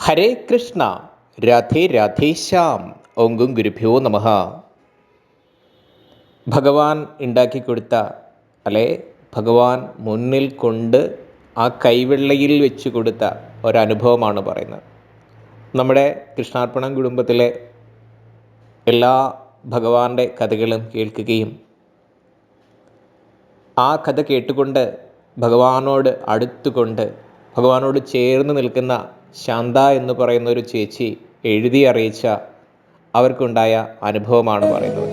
ഹരേ കൃഷ്ണ രാധേ രാധേശ്യാം ഓങ്കും ഗുരുഭ്യോ നമ. ഭഗവാൻ ഉണ്ടാക്കി കൊടുത്ത അല്ലെ ഭഗവാൻ മുന്നിൽ കൊണ്ട് ആ കൈവെള്ളയിൽ വെച്ച് കൊടുത്ത ഒരനുഭവമാണ് പറയുന്നത്. നമ്മുടെ കൃഷ്ണാർപ്പണം കുടുംബത്തിലെ എല്ലാ ഭഗവാന്റെ കഥകളും കേൾക്കുകയും ആ കഥ കേട്ടുകൊണ്ട് ഭഗവാനോട് അടുത്തുകൊണ്ട് ഭഗവാനോട് ചേർന്ന് നിൽക്കുന്ന ശാന്ത എന്ന് പറയുന്ന ഒരു ചേച്ചി എഴുതി അറിയിച്ച അവർക്കുണ്ടായ അനുഭവമാണ് പറയുന്നത്.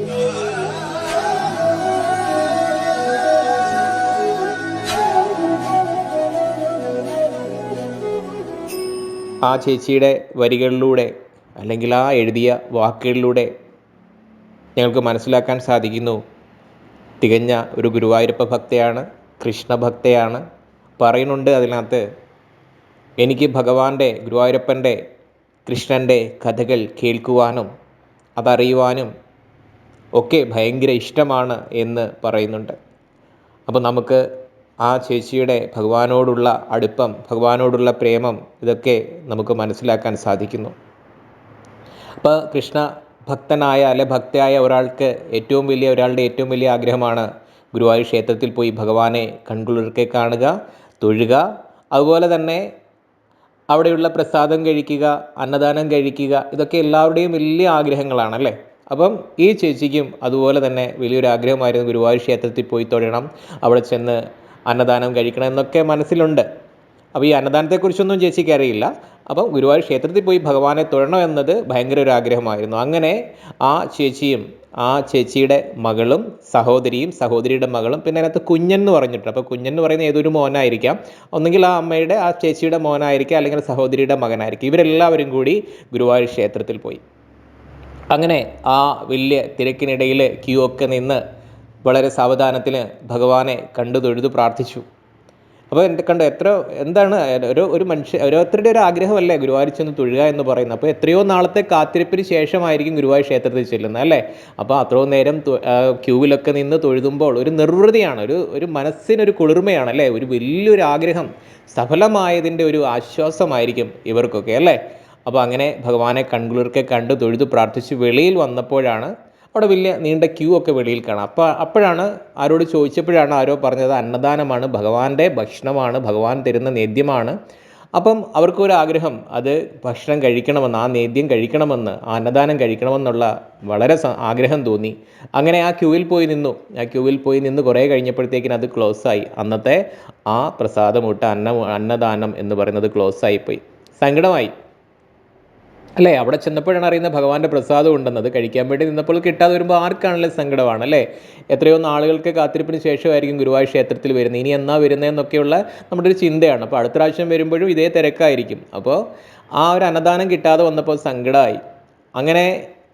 ആ ചേച്ചിയുടെ വരികളിലൂടെ അല്ലെങ്കിൽ ആ എഴുതിയ വാക്കുകളിലൂടെ ഞങ്ങൾക്ക് മനസ്സിലാക്കാൻ സാധിക്കുന്നു. തികഞ്ഞ ഒരു ഗുരുവായൂരപ്പ ഭക്തയാണ് കൃഷ്ണഭക്തയാണ് പറയുന്നുണ്ട് അതിനകത്ത് എനിക്ക് ഭഗവാന്റെ ഗുരുവായൂരപ്പന്റെ കൃഷ്ണന്റെ കഥകൾ കേൾക്കുവാനും അതറിയുവാനും ഒക്കെ ഭയങ്കര ഇഷ്ടമാണ് എന്ന് പറയുന്നുണ്ട്. അപ്പോൾ നമുക്ക് ആ ചേച്ചിയുടെ ഭഗവാനോടുള്ള അടുപ്പം ഭഗവാനോടുള്ള പ്രേമം ഇതൊക്കെ നമുക്ക് മനസ്സിലാക്കാൻ സാധിക്കുന്നു. അപ്പോൾ കൃഷ്ണ ഭക്തനായ അല്ലെ ഭക്തയായ ഒരാൾക്ക് ഏറ്റവും വലിയ ഒരാളുടെ ഏറ്റവും വലിയ ആഗ്രഹമാണ് ഗുരുവായൂർ ക്ഷേത്രത്തിൽ പോയി ഭഗവാനെ കൺകുളിർക്കെ കാണുക തൊഴുക. അതുപോലെ തന്നെ അവിടെയുള്ള പ്രസാദം കഴിക്കുക അന്നദാനം കഴിക്കുക ഇതൊക്കെ എല്ലാവരുടെയും വലിയ ആഗ്രഹങ്ങളാണ് അല്ലേ അപ്പം ഈ ചേച്ചിക്കും അതുപോലെ തന്നെ വലിയൊരു ആഗ്രഹമായിരുന്നു ഗുരുവായൂർ ക്ഷേത്രത്തിൽ പോയി തൊഴണം അവിടെ ചെന്ന് അന്നദാനം കഴിക്കണം എന്നൊക്കെ മനസ്സിലുണ്ട്. അപ്പോൾ ഈ അന്നദാനത്തെക്കുറിച്ചൊന്നും ചേച്ചിക്ക് അറിയില്ല. അപ്പം ഗുരുവായൂർ ക്ഷേത്രത്തിൽ പോയി ഭഗവാനെ തൊഴണം എന്നത് ഭയങ്കര ഒരു ആഗ്രഹമായിരുന്നു. അങ്ങനെ ആ ചേച്ചിയും ആ ചേച്ചിയുടെ മകളും സഹോദരിയും സഹോദരിയുടെ മകളും പിന്നെ അതിനകത്ത് കുഞ്ഞൻ എന്ന് അപ്പോൾ കുഞ്ഞൻ എന്ന് പറയുന്ന ഏതൊരു മോനായിരിക്കാം. ഒന്നുകിൽ ആ അമ്മയുടെ ആ ചേച്ചിയുടെ മോനായിരിക്കാം അല്ലെങ്കിൽ സഹോദരിയുടെ മകനായിരിക്കും. ഇവരെല്ലാവരും കൂടി ഗുരുവായൂർ ക്ഷേത്രത്തിൽ പോയി. അങ്ങനെ ആ വലിയ തിരക്കിനിടയിൽ ക്യൂ ഒക്കെ നിന്ന് വളരെ സാവധാനത്തിൽ ഭഗവാനെ കണ്ടു തൊഴുതു പ്രാർത്ഥിച്ചു. അപ്പോൾ എന്റെ കണ്ട എത്ര എന്താണ് ഒരു ഒരു മനുഷ്യ ഓരോരുത്തരുടെ ഒരു ആഗ്രഹമല്ലേ ഗുരുവായൂർ ചെന്ന് തൊഴുക എന്ന് പറയുന്നത്. അപ്പോൾ എത്രയോ നാളത്തെ കാത്തിരിപ്പിന് ശേഷമായിരിക്കും ഗുരുവായൂർ ക്ഷേത്രത്തിൽ ചെല്ലുന്നത് അല്ലേ? അപ്പോൾ അത്രയും നേരം ക്യൂവിലൊക്കെ നിന്ന് തൊഴുതുമ്പോൾ ഒരു നിർവൃതിയാണ് ഒരു ഒരു മനസ്സിനൊരു കുളിർമയാണ് അല്ലേ? ഒരു വലിയൊരു ആഗ്രഹം സഫലമായതിന്റെ ഒരു ആശ്വാസമായിരിക്കും ഇവർക്കൊക്കെ അല്ലേ? അപ്പോൾ അങ്ങനെ ഭഗവാനെ കൺകുളിർക്കെ കണ്ട് തൊഴുതു പ്രാർത്ഥിച്ച് വെളിയിൽ വന്നപ്പോഴാണ് അവിടെ വലിയ നീണ്ട ക്യൂ ഒക്കെ വെളിയിൽ കാണാം. അപ്പോൾ അപ്പോഴാണ് ആരോട് ചോദിച്ചപ്പോഴാണ് ആരോ പറഞ്ഞത് അന്നദാനമാണ് ഭഗവാന്റെ ഭക്ഷണമാണ് ഭഗവാൻ തരുന്ന നേദ്യമാണ്. അപ്പം അവർക്കൊരു ആഗ്രഹം അത് ഭക്ഷണം കഴിക്കണമെന്ന് ആ നേദ്യം കഴിക്കണമെന്ന് ആ അന്നദാനം കഴിക്കണമെന്നുള്ള വളരെ ആഗ്രഹം തോന്നി. അങ്ങനെ ആ ക്യൂവിൽ പോയി നിന്നു. ആ ക്യൂവിൽ പോയി നിന്ന് കുറേ കഴിഞ്ഞപ്പോഴത്തേക്കിന് അത് ക്ലോസായി അന്നത്തെ ആ പ്രസാദമൂട്ട അന്ന അന്നദാനം എന്ന് പറയുന്നത് ക്ലോസായി പോയി സങ്കടമായി. അല്ലേ? അവിടെ ചെന്നപ്പോഴാണ് അറിയുന്നത് ഭഗവാന്റെ പ്രസാദം ഉണ്ടെന്നത് കഴിക്കാൻ വേണ്ടി നിന്നപ്പോൾ കിട്ടാതെ വരുമ്പോൾ ആർക്കാണല്ലേ സങ്കടമാണ് അല്ലേ? എത്രയോ നാളുകൾക്ക് കാത്തിരിപ്പിന് ശേഷമായിരിക്കും ഗുരുവായൂർ ക്ഷേത്രത്തിൽ വരുന്നത്. ഇനി എന്നാ വരുന്നതെന്നൊക്കെയുള്ള നമ്മുടെ ഒരു ചിന്തയാണ്. അപ്പോൾ അടുത്ത പ്രാവശ്യം വരുമ്പോഴും ഇതേ തിരക്കായിരിക്കും. അപ്പോൾ ആ ഒരു അന്നദാനം കിട്ടാതെ വന്നപ്പോൾ സങ്കടമായി അങ്ങനെ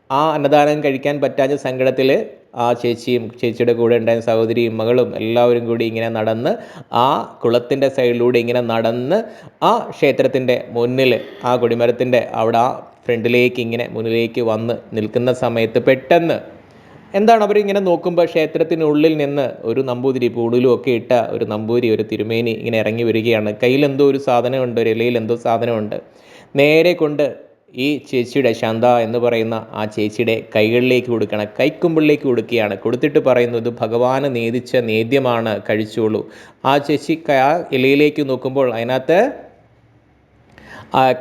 ആ അന്നദാനം കഴിക്കാൻ പറ്റാഞ്ഞ സങ്കടത്തിൽ ആ ചേച്ചിയും ചേച്ചിയുടെ കൂടെ ഉണ്ടായ സഹോദരിയും മകളും എല്ലാവരും കൂടി ഇങ്ങനെ നടന്ന് ആ കുളത്തിന്റെ സൈഡിലൂടെ ഇങ്ങനെ നടന്ന് ആ ക്ഷേത്രത്തിന്റെ മുന്നിൽ ആ കൊടിമരത്തിന്റെ അവിടെ ആ ഫ്രണ്ടിലേക്ക് ഇങ്ങനെ മുന്നിലേക്ക് വന്ന് നിൽക്കുന്ന സമയത്ത് പെട്ടെന്ന് എന്താണ് അവരിങ്ങനെ നോക്കുമ്പോൾ ക്ഷേത്രത്തിനുള്ളിൽ നിന്ന് ഒരു നമ്പൂതിരി പൂടിലും ഒക്കെ ഇട്ട ഒരു നമ്പൂരി ഒരു തിരുമേനി ഇങ്ങനെ ഇറങ്ങി വരികയാണ്. കയ്യിൽ എന്തോ ഒരു സാധനമുണ്ട് ഒരു ഇലയിൽ എന്തോ സാധനമുണ്ട്. നേരെ കൊണ്ട് ഈ ചേച്ചിയുടെ ശാന്ത എന്ന് പറയുന്ന ആ ചേച്ചിയുടെ കൈകളിലേക്ക് കൊടുക്കണം. കൈക്കുമ്പിളിലേക്ക് കൊടുക്കുകയാണ്. കൊടുത്തിട്ട് പറയുന്നത് ഭഗവാന് നേദിച്ച നേദ്യമാണ് കഴിച്ചോളൂ. ആ ചേച്ചി ആ ഇലയിലേക്ക് നോക്കുമ്പോൾ അതിനകത്ത്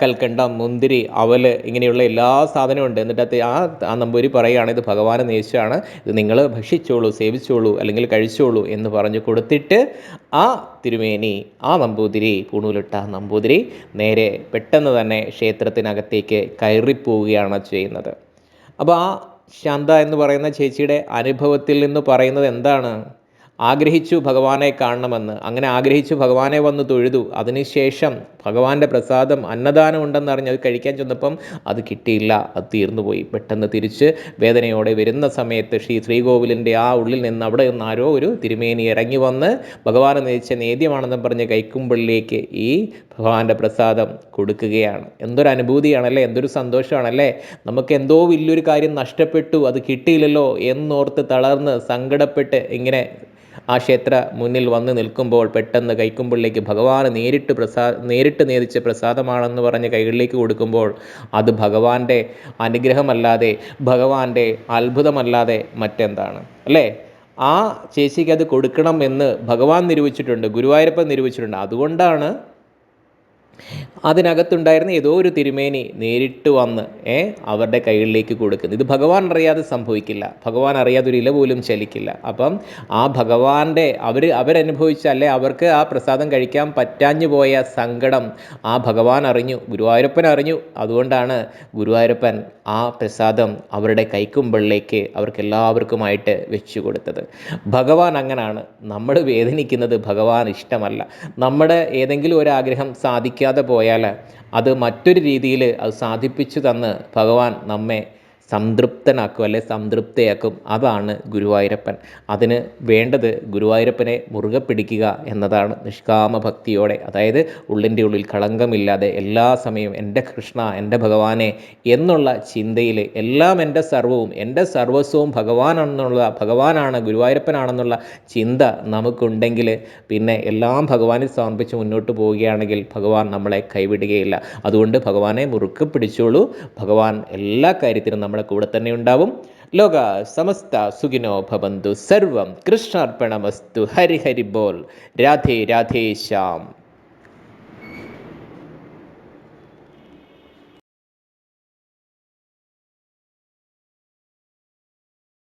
കൽക്കണ്ടം മുന്തിരി അവൽ ഇങ്ങനെയുള്ള എല്ലാ സാധനവും ഉണ്ട്. എന്നിട്ട് ആ ആ നമ്പൂരി പറയുകയാണ് ഇത് ഭഗവാൻ നേശാണ് ഇത് നിങ്ങൾ ഭക്ഷിച്ചോളൂ സേവിച്ചോളൂ അല്ലെങ്കിൽ കഴിച്ചോളൂ എന്ന് പറഞ്ഞു കൊടുത്തിട്ട് ആ തിരുമേനി ആ നമ്പൂതിരി പൂണൂലിട്ട നമ്പൂതിരി നേരെ പെട്ടെന്ന് തന്നെ ക്ഷേത്രത്തിനകത്തേക്ക് കയറിപ്പോവുകയാണ് ചെയ്യുന്നത്. അപ്പോൾ ആ ശാന്ത എന്ന് പറയുന്ന ചേച്ചിയുടെ അനുഭവത്തിൽ നിന്ന് പറയുന്നത് എന്താണ്? ആഗ്രഹിച്ചു ഭഗവാനെ കാണണമെന്ന്. അങ്ങനെ ആഗ്രഹിച്ചു ഭഗവാനെ വന്ന് തൊഴുതു. അതിനുശേഷം ഭഗവാന്റെ പ്രസാദം അന്നദാനം ഉണ്ടെന്നറിഞ്ഞ് അത് കഴിക്കാൻ ചെന്നപ്പം അത് കിട്ടിയില്ല. അത് തീർന്നുപോയി. പെട്ടെന്ന് തിരിച്ച് വേദനയോടെ വരുന്ന സമയത്ത് ശ്രീ ശ്രീകോവിലിന്റെ ആ ഉള്ളിൽ നിന്ന് അവിടെ നിന്ന് ആരോ ഒരു തിരുമേനി ഇറങ്ങി വന്ന് ഭഗവാനെ നയിച്ച നേദ്യമാണെന്ന് പറഞ്ഞ് കൈക്കുമ്പിളിലേക്ക് ഈ ഭഗവാന്റെ പ്രസാദം കൊടുക്കുകയാണ്. എന്തൊരു അനുഭൂതിയാണല്ലേ? എന്തൊരു സന്തോഷമാണല്ലേ? നമുക്ക് എന്തോ വലിയൊരു കാര്യം നഷ്ടപ്പെട്ടു അത് കിട്ടിയില്ലല്ലോ എന്നോർത്ത് തളർന്ന് സങ്കടപ്പെട്ട് ഇങ്ങനെ ആ ക്ഷേത്ര മുന്നിൽ വന്ന് നിൽക്കുമ്പോൾ പെട്ടെന്ന് കൈക്കുമ്പിളിലേക്ക് ഭഗവാൻ നേരിട്ട് പ്രസാ നേരിട്ട് നേദിച്ച പ്രസാദമാണെന്ന് പറഞ്ഞ് കൈകളിലേക്ക് കൊടുക്കുമ്പോൾ അത് ഭഗവാന്റെ അനുഗ്രഹമല്ലാതെ ഭഗവാന്റെ അത്ഭുതമല്ലാതെ മറ്റെന്താണ്? അല്ലേ? ആ ചേച്ചിക്ക് അത് കൊടുക്കണം എന്ന് ഭഗവാൻ നിരൂപിച്ചിട്ടുണ്ട് ഗുരുവായൂരപ്പൻ നിരൂപിച്ചിട്ടുണ്ട്. അതുകൊണ്ടാണ് അതിനകത്തുണ്ടായിരുന്ന ഏതോ ഒരു തിരുമേനി നേരിട്ട് വന്ന് ഏ അവരുടെ കൈകളിലേക്ക് കൊടുക്കുന്നു. ഇത് ഭഗവാൻ അറിയാതെ സംഭവിക്കില്ല. ഭഗവാൻ അറിയാതെ ഒരു ഇല പോലും ചലിക്കില്ല. അപ്പം ആ ഭഗവാന്റെ അവർ അവരനുഭവിച്ച അല്ലെ അവർക്ക് ആ പ്രസാദം കഴിക്കാൻ പറ്റാഞ്ഞു പോയ സങ്കടം ആ ഭഗവാൻ അറിഞ്ഞു. ഗുരുവായൂരപ്പൻ അറിഞ്ഞു. അതുകൊണ്ടാണ് ഗുരുവായൂരപ്പൻ ആ പ്രസാദം അവരുടെ കൈക്കുമ്പിളിലേക്ക് അവർക്ക് എല്ലാവർക്കുമായിട്ട് വെച്ചു കൊടുത്തത്. ഭഗവാൻ അങ്ങനാണ്. നമ്മൾ വേദനിക്കുന്നത് ഭഗവാൻ ഇഷ്ടമല്ല. നമ്മുടെ ഏതെങ്കിലും ഒരു ആഗ്രഹം സാധിക്കാതെ പോയാൽ അത് മറ്റൊരു രീതിയിൽ അത് സാധിപ്പിച്ചു തന്ന് ഭഗവാൻ നമ്മെ സംതൃപ്തനാക്കും അല്ലെ സംതൃപ്തയാക്കും. അതാണ് ഗുരുവായൂരപ്പൻ. അതിന് വേണ്ടത് ഗുരുവായൂരപ്പനെ മുറുകെ പിടിക്കുക എന്നതാണ് നിഷ്കാമ ഭക്തിയോടെ അതായത് ഉള്ളിന്റെ ഉള്ളിൽ കളങ്കമില്ലാതെ എല്ലാ സമയവും എന്റെ കൃഷ്ണ എന്റെ ഭഗവാനെ എന്നുള്ള ചിന്തയിൽ എല്ലാം എന്റെ സർവവും എന്റെ സർവസ്വവും ഭഗവാനാണെന്നുള്ള ഭഗവാനാണ് ഗുരുവായൂരപ്പനാണെന്നുള്ള ചിന്ത നമുക്കുണ്ടെങ്കിൽ പിന്നെ എല്ലാം ഭഗവാനിൽ സമർപ്പിച്ച് മുന്നോട്ട് പോവുകയാണെങ്കിൽ ഭഗവാൻ നമ്മളെ കൈവിടുകയില്ല. അതുകൊണ്ട് ഭഗവാനെ മുറുക്കെ പിടിച്ചോളൂ. ഭഗവാൻ എല്ലാ കാര്യത്തിനും നമ്മുടെ കൂടെ തന്നെ ഉണ്ടാവും. ലോക സമസ്ത സുഖിനോ ഭവന്തു. സർവം കൃഷ്ണാർപ്പണമസ്തു. ഹരിഹരി ഹരി ബോൽ രാധേ രാധേ ശ്യാം.